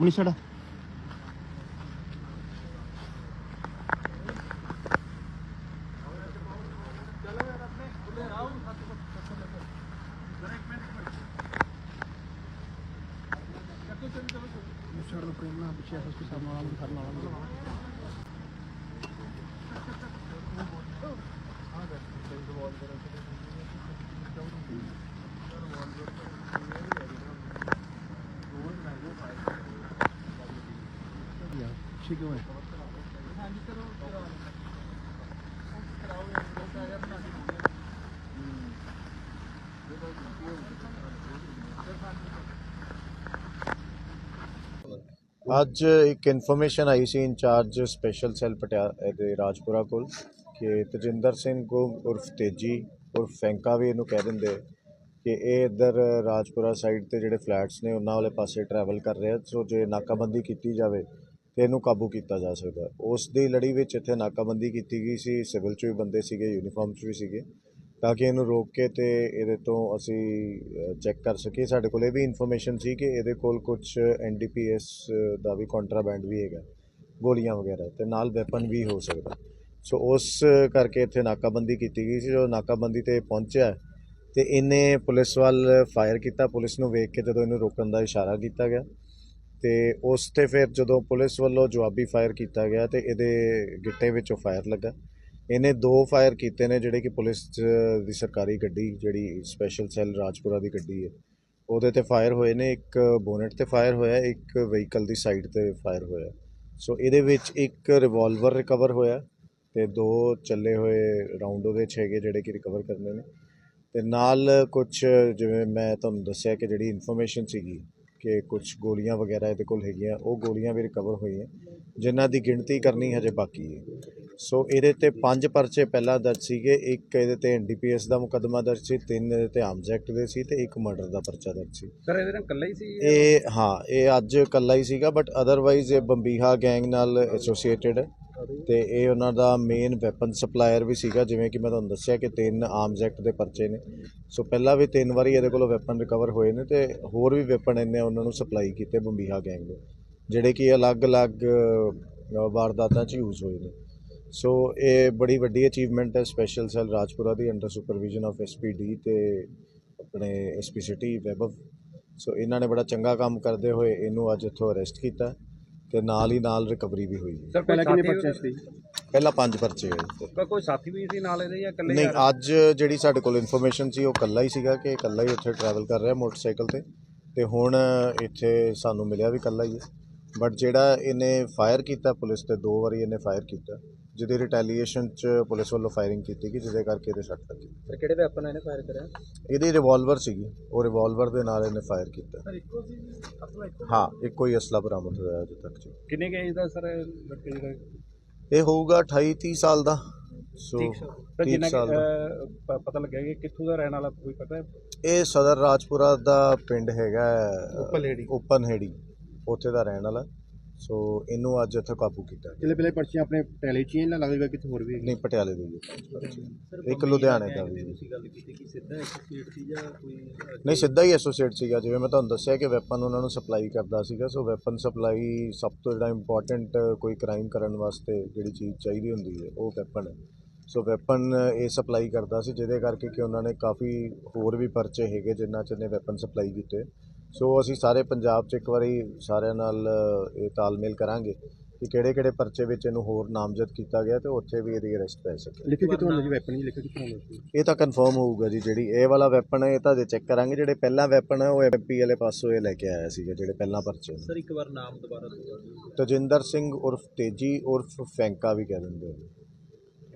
bunu şöyle. Thank you. ਪਿੱਛੇ SSP ਹੈ ਅੱਜ ਇੱਕ ਇਨਫੋਰਮੇਸ਼ਨ ਆਈ ਸੀ ਇੰਚਾਰਜ ਸਪੈਸ਼ਲ ਸੈੱਲ ਪਟਿਆਲਾ ਦੇ ਰਾਜਪੁਰਾ ਕੋਲ ਕਿ ਤਜਿੰਦਰ ਸਿੰਘ ਕੋ ਉਰਫ ਤੇਜੀ, ਉਰਫ ਫੈਂਕਾ ਵੀ ਇਹਨੂੰ ਕਹਿ ਦਿੰਦੇ ਕਿ ਇਹ ਇੱਧਰ ਰਾਜਪੁਰਾ ਸਾਈਡ ਤੇ ਜਿਹੜੇ ਫਲੈਟਸ ਨੇ, ਉਹਨਾਂ ਵਾਲੇ ਪਾਸੇ ਟਰੈਵਲ ਕਰ ਰਿਹਾ ਸੋ ਜੇ ਨਾਕਾਬੰਦੀ ਕੀਤੀ ਜਾਵੇ ਤੇ ਇਹਨੂੰ ਕਾਬੂ ਕੀਤਾ ਜਾ ਸਕਦਾ ਉਸ ਦੀ ਲੜੀ ਵਿੱਚ ਇੱਥੇ ਨਾਕਾਬੰਦੀ ਕੀਤੀ ਗਈ ਸੀ, ਸਿਵਲ 'ਚ ਵੀ ਬੰਦੇ ਸੀਗੇ ਯੂਨੀਫਾਰਮ 'ਚ ਵੀ ਸੀਗੇ। ਤਾਂ ਕਿ ਇਹਨੂੰ ਰੋਕ ਕੇ ਤੇ ਇਹਦੇ ਤੋਂ ਅਸੀਂ ਚੈੱਕ ਕਰ ਸਕੀਏ। ਸਾਡੇ ਕੋਲ ਇਹ ਵੀ ਇਨਫੋਰਮੇਸ਼ਨ ਸੀ ਕਿ ਇਹਦੇ ਕੋਲ ਕੁਝ ਐਨਡੀਪੀਐਸ ਦਾ ਵੀ ਕੰਟਰਾਬੈਂਡ ਵੀ ਹੈਗਾ, ਗੋਲੀਆਂ ਵਗੈਰਾ ਤੇ ਨਾਲ ਵੈਪਨ ਵੀ ਹੋ ਸਕਦਾ। ਸੋ ਉਸ ਕਰਕੇ ਇੱਥੇ ਨਾਕਾਬੰਦੀ ਕੀਤੀ ਗਈ ਸੀ। ਜੋ ਨਾਕਾਬੰਦੀ ਤੇ ਪਹੁੰਚਿਆ ਤੇ ਇਹਨੇ ਪੁਲਿਸ ਵੱਲ ਫਾਇਰ ਕੀਤਾ। ਪੁਲਿਸ ਨੂੰ ਵੇਖ ਕੇ ਜਦੋਂ ਇਹਨੂੰ ਰੋਕਣ ਦਾ ਇਸ਼ਾਰਾ ਕੀਤਾ ਗਿਆ ਤੇ ਉਸ ਤੇ ਫਿਰ ਜਦੋਂ ਪੁਲਿਸ ਵੱਲੋਂ ਜਵਾਬੀ ਫਾਇਰ ਕੀਤਾ ਗਿਆ ਤੇ ਇਹਦੇ ਗਿੱਟੇ ਵਿੱਚੋਂ ਫਾਇਰ ਲੱਗਾ। ਇਹਨੇ ਦੋ ਫਾਇਰ ਕੀਤੇ ਨੇ ਜਿਹੜੇ ਕਿ ਪੁਲਿਸ ਦੀ ਸਰਕਾਰੀ ਗੱਡੀ ਜਿਹੜੀ ਸਪੈਸ਼ਲ ਸੈੱਲ ਰਾਜਪੁਰਾ ਦੀ ਗੱਡੀ ਹੈ, ਉਹਦੇ ਤੇ ਫਾਇਰ ਹੋਏ ਨੇ, ਇੱਕ ਬੋਨਟ ਤੇ ਫਾਇਰ ਹੋਇਆ, ਇੱਕ ਵਹੀਕਲ ਦੀ ਸਾਈਡ ਤੇ ਫਾਇਰ ਹੋਇਆ। ਸੋ ਇਹਦੇ ਵਿੱਚ ਇੱਕ ਰਿਵਾਲਵਰ ਰਿਕਵਰ ਹੋਇਆ ਤੇ ਦੋ ਚੱਲੇ ਹੋਏ ਰਾਉਂਡ ਉਹਦੇ 'ਚ ਹੈਗੇ ਜਿਹੜੇ ਕਿ ਰਿਕਵਰ ਕਰਨੇ ਨੇ। ਤੇ ਨਾਲ ਕੁਝ ਜਿਵੇਂ ਮੈਂ ਤੁਹਾਨੂੰ ਦੱਸਿਆ ਕਿ ਜਿਹੜੀ ਇਨਫੋਰਮੇਸ਼ਨ ਸੀਗੀ ਕਿ ਕੁਝ ਗੋਲੀਆਂ ਵਗੈਰਾ ਇਹਦੇ ਕੋਲ ਹੈਗੀਆਂ ਉਹ ਗੋਲੀਆਂ ਵੀ ਰਿਕਵਰ ਹੋਈਆਂ। ਜਿਨ੍ਹਾਂ ਦੀ ਗਿਣਤੀ ਕਰਨੀ ਹਜੇ ਬਾਕੀ ਹੈ। ਸੋ ਇਹਦੇ ਤੇ ਪੰਜ ਪਰਚੇ ਪਹਿਲਾਂ ਦਰਜ ਸੀਗੇ। ਇੱਕ ਇਹਦੇ ਤੇ ਐਨਡੀਪੀਐਸ ਦਾ ਮੁਕੱਦਮਾ ਦਰਜ ਸੀ ਤਿੰਨ ਇਹਦੇ ਤੇ ਆਰਮਸ ਐਕਟ ਦੇ ਸੀ ਤੇ ਇੱਕ ਮਰਡਰ ਦਾ ਪਰਚਾ ਦਰਜ ਸੀ। ਸਰ ਇਹਦੇ ਨਾਲ ਇਕੱਲਾ ਹੀ ਸੀ ਇਹ ਹਾਂ ਇਹ ਅੱਜ ਇਕੱਲਾ ਹੀ ਸੀਗਾ ਬਟ ਅਦਰਵਾਈਜ਼ ਇਹ ਬੰਬੀਹਾ ਗੈਂਗ ਨਾਲ ਐਸੋਸੀਏਟਡ ਹੈ। ਤੇ ਇਹ ਉਹਨਾਂ ਦਾ ਮੇਨ ਵੈਪਨ ਸਪਲਾਇਰ ਵੀ ਸੀਗਾ, ਜਿਵੇਂ ਕਿ ਮੈਂ ਤੁਹਾਨੂੰ ਦੱਸਿਆ ਕਿ ਤਿੰਨ ਆਰਮਸ ਐਕਟ ਦੇ ਪਰਚੇ ਨੇ। ਸੋ ਪਹਿਲਾਂ ਵੀ ਤਿੰਨ ਵਾਰੀ ਇਹਦੇ ਕੋਲੋਂ ਵੈਪਨ ਰਿਕਵਰ ਹੋਏ ਨੇ ਤੇ ਹੋਰ ਵੀ ਵੈਪਨ ਇਹਨੇ ਉਹਨਾਂ ਨੂੰ ਸਪਲਾਈ ਕੀਤੇ ਬੰਬੀਹਾ ਗੈਂਗ ਨੂੰ ਜਿਹੜੇ ਕਿ ਅਲੱਗ-ਅਲੱਗ ਵਾਰਦਾਤਾਂ 'ਚ ਯੂਜ਼ ਹੋਏ ਨੇ। ਸੋ ਇਹ ਬੜੀ ਵੱਡੀ ਅਚੀਵਮੈਂਟ ਹੈ ਸਪੈਸ਼ਲ ਸੈੱਲ ਰਾਜਪੁਰਾ ਦੀ ਅੰਡਰ ਸੁਪਰਵਿਜ਼ਨ ਆਫ ਐਸਪੀਡੀ ਤੇ ਆਪਣੇ ਐਸਪੀ ਸਿਟੀ ਵੈਬਵ ਸੋ ਇਹਨਾਂ ਨੇ ਬੜਾ ਚੰਗਾ ਕੰਮ ਕਰਦੇ ਹੋਏ ਇਹਨੂੰ ਅੱਜ ਇੱਥੋਂ ਅਰੈਸਟ ਕੀਤਾ। ਤੇ ਨਾਲ ਹੀ ਨਾਲ ਰਿਕਵਰੀ ਵੀ ਹੋਈ। ਸਰ ਪਹਿਲਾਂ ਕਿੰਨੇ ਪਰਚੇ ਸੀ ਪਹਿਲਾਂ ਪੰਜ ਪਰਚੇ ਹੈ ਇਹਦੇ ਤੇ। ਕੋਈ ਸਾਥੀ ਵੀ ਸੀ ਨਾਲ ਇਹਦੇ ਜਾਂ ਇਕੱਲੇ ਨਹੀਂ? ਅੱਜ ਜਿਹੜੀ ਸਾਡੇ ਕੋਲ ਇਨਫੋਰਮੇਸ਼ਨ ਸੀ ਉਹ ਕੱਲਾ ਹੀ ਸੀਗਾ ਕਿ ਕੱਲਾ ਹੀ ਉੱਥੇ ਟਰੈਵਲ ਕਰ ਰਿਹਾ ਮੋਟਰਸਾਈਕਲ ਤੇ ਤੇ ਹੁਣ ਇੱਥੇ ਸਾਨੂੰ ਮਿਲਿਆ ਵੀ ਕੱਲਾ ਹੀ ਹੈ ਬਟ ਜਿਹੜਾ ਇਹਨੇ ਫਾਇਰ ਕੀਤਾ ਪੁਲਿਸ ਤੇ ਦੋ ਵਾਰੀ ਇਹਨੇ ਫਾਇਰ ਕੀਤਾ ਜਿਹਦੀ ਰਿਟੈਲੀਏਸ਼ਨ ਚ ਪੁਲਿਸ ਵੱਲੋਂ ਫਾਇਰਿੰਗ ਕੀਤੀ ਗਈ ਜਿਹਦੇ ਕਰਕੇ ਇਹਦੇ ਸੱਟ ਲੱਗੀ। ਸਰ ਕਿਹੜੇ ਵੈਪਨ ਇਹਨੇ ਫਾਇਰ ਕਰਿਆ? ਇਹਦੀ ਰਿਵਾਲਵਰ ਸੀਗੀ। ਉਹ ਰਿਵਾਲਵਰ ਦੇ ਨਾਲ ਇਹਨੇ ਫਾਇਰ ਕੀਤਾ। ਸਰ ਇੱਕੋ ਸੀ ਆਪਣਾ ਇੱਕੋ ਹਾਂ ਇੱਕੋ ਹੀ ਅਸਲਾ ਬਰਾਮਦ ਹੋਇਆ ਅਜੇ ਤੱਕ ਜੀ। ਕਿੰਨੇ ਕੇ ਏਜ ਦਾ ਸਰ ਲੜਕੇ ਜਿਹੜਾ ਇਹ ਹੋਊਗਾ 28 30 ਸਾਲ ਦਾ। ਸੋ ਸਰ 30 ਜਿੰਨਾ ਕਿ, ਸਾਲ ਦਾ। ਅਹ, ਪ- ਪਤਾ ਲੱਗਿਆ ਕਿ ਕਿੱਥੋਂ ਦਾ ਰਹਿਣ ਵਾਲਾ ਕੋਈ ਪਤਾ ਹੈ? ਇਹ ਸਦਰ ਰਾਜਪੁਰਾ ਦਾ ਪਿੰਡ ਹੈਗਾ ਓਪਨ ਹੇੜੀ। ਓਪਨ ਹੇੜੀ ਉੱਥੇ ਦਾ ਰਹਿਣ ਵਾਲਾ। ਸੋ ਇਹਨੂੰ ਅੱਜ ਇੱਥੇ ਕਾਬੂ ਕੀਤਾ ਜਿਹੜੇ ਪਹਿਲੇ ਪਰਚੇ ਆਪਣੇ ਟੈਲੀ ਚ ਹੀ ਨਾ ਲੱਗੇਗਾ ਕਿਤੇ ਹੋਰ ਵੀ ਨਹੀਂ ਪਟਿਆਲੇ ਦੇ ਹੈ। ਇੱਕ ਲੁਧਿਆਣੇ ਦਾ ਵੀ ਹੈ। ਗੱਲ ਕੀਤੀ ਕਿ ਸਿੱਧਾ ਐਸੋਸੀਏਟ ਸੀ ਜਾਂ ਕੋਈ ਨਹੀਂ ਸਿੱਧਾ ਹੀ ਐਸੋਸੀਏਟ ਸੀਗਾ। ਜਿਵੇਂ ਮੈਂ ਤੁਹਾਨੂੰ ਦੱਸਿਆ ਕਿ ਵੈਪਨ ਉਹਨਾਂ ਨੂੰ ਸਪਲਾਈ ਕਰਦਾ ਸੀਗਾ ਸੋ ਵੈਪਨ ਸਪਲਾਈ ਸਭ ਤੋਂ ਜਿਹੜਾ ਇੰਪੋਰਟੈਂਟ ਕੋਈ ਕ੍ਰਾਈਮ ਕਰਨ ਵਾਸਤੇ ਜਿਹੜੀ ਚੀਜ਼ ਚਾਹੀਦੀ ਹੁੰਦੀ ਹੈ ਉਹ ਵੈਪਨ ਹੈ। ਸੋ ਵੈਪਨ ਇਹ ਸਪਲਾਈ ਕਰਦਾ ਸੀ ਜਿਹਦੇ ਕਰਕੇ ਕਿ ਉਹਨਾਂ ਨੇ ਕਾਫੀ ਹੋਰ ਵੀ ਪਰਚੇ ਹੈਗੇ ਜਿਨ੍ਹਾਂ 'ਚ ਨੇ ਵੈਪਨ ਸਪਲਾਈ ਕੀਤੇ। ਸੋ ਅਸੀਂ ਸਾਰੇ ਪੰਜਾਬ 'ਚ ਇੱਕ ਵਾਰੀ ਸਾਰਿਆਂ ਨਾਲ ਇਹ ਤਾਲਮੇਲ ਕਰਾਂਗੇ ਕਿ ਕਿਹੜੇ ਕਿਹੜੇ ਪਰਚੇ ਵਿੱਚ ਇਹਨੂੰ ਹੋਰ ਨਾਮਜ਼ਦ ਕੀਤਾ ਗਿਆ ਤੇ ਉੱਥੇ ਵੀ ਇਹਦੀ ਅਰੈਸਟ ਪੈ ਸਕੇ। ਲਿਖੇ ਹੁੰਦਾ ਜੀ ਵੈਪਨ ਜੀ ਲਿਖੇ ਹੁੰਦਾ ਸੀ ਇਹ ਤਾਂ ਕਨਫਰਮ ਹੋਊਗਾ ਜੀ ਜਿਹੜੀ ਇਹ ਵਾਲਾ ਵੈਪਨ ਹੈ ਇਹ ਤਾਂ ਜੇ ਚੈੱਕ ਕਰਾਂਗੇ ਜਿਹੜੇ ਪਹਿਲਾ ਵੈਪਨ ਹੈ ਉਹ ਐਮਪੀ ਵਾਲੇ ਪਾਸੋਂ ਇਹ ਲੈ ਕੇ ਆਇਆ ਸੀਗਾ ਜਿਹੜੇ ਪਹਿਲਾਂ ਪਰਚੇ। ਸਰ ਇੱਕ ਵਾਰ ਨਾਮ ਦੁਬਾਰਾ ਤਜਿੰਦਰ ਸਿੰਘ ਉਰਫ ਤੇਜੀ ਉਰਫ ਫੈਂਕਾ ਵੀ ਕਹਿ ਦਿੰਦੇ ਨੇ।